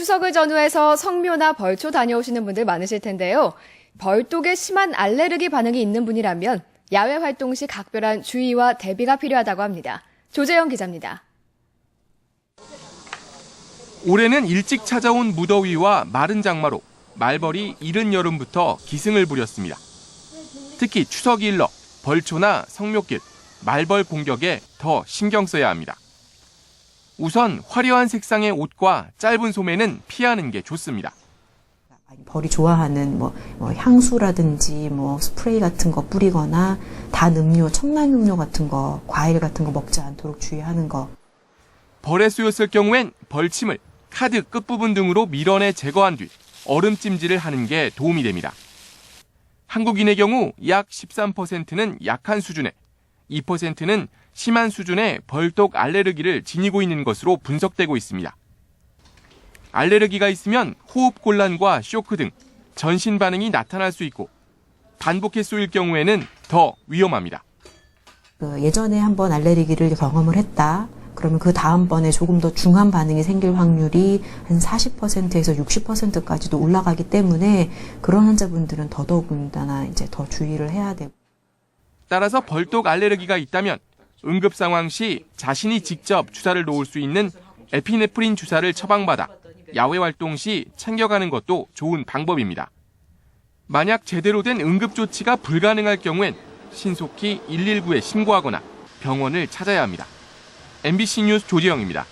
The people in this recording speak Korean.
추석을 전후해서 성묘나 벌초 다녀오시는 분들 많으실 텐데요. 벌독에 심한 알레르기 반응이 있는 분이라면 야외 활동 시 각별한 주의와 대비가 필요하다고 합니다. 조재영 기자입니다. 올해는 일찍 찾아온 무더위와 마른 장마로 말벌이 이른 여름부터 기승을 부렸습니다. 특히 추석 일러 벌초나 성묘길, 말벌 공격에 더 신경 써야 합니다. 우선 화려한 색상의 옷과 짧은 소매는 피하는 게 좋습니다. 벌이 좋아하는 뭐, 뭐 향수라든지 뭐 스프레이 같은 거 뿌리거나 단 음료, 첨단 음료 같은 거, 과일 같은 거 먹지 않도록 주의하는 거. 벌에 쏘였을 경우엔 벌침을 카드 끝부분 등으로 밀어내 제거한 뒤 얼음 찜질을 하는 게 도움이 됩니다. 한국인의 경우 약 13%는 약한 수준에 2%는 심한 수준의 벌독 알레르기를 지니고 있는 것으로 분석되고 있습니다. 알레르기가 있으면 호흡 곤란과 쇼크 등 전신 반응이 나타날 수 있고 반복해 쏘일 경우에는 더 위험합니다. 그 예전에 한번 알레르기를 경험을 했다. 그러면 그 다음번에 조금 더 중한 반응이 생길 확률이 한 40%에서 60%까지도 올라가기 때문에 그런 환자분들은 더더군다나 이제 더 주의를 해야 되고. 따라서 벌독 알레르기가 있다면 응급 상황 시 자신이 직접 주사를 놓을 수 있는 에피네프린 주사를 처방받아 야외 활동 시 챙겨가는 것도 좋은 방법입니다. 만약 제대로 된 응급 조치가 불가능할 경우엔 신속히 119에 신고하거나 병원을 찾아야 합니다. MBC 뉴스 조지영입니다.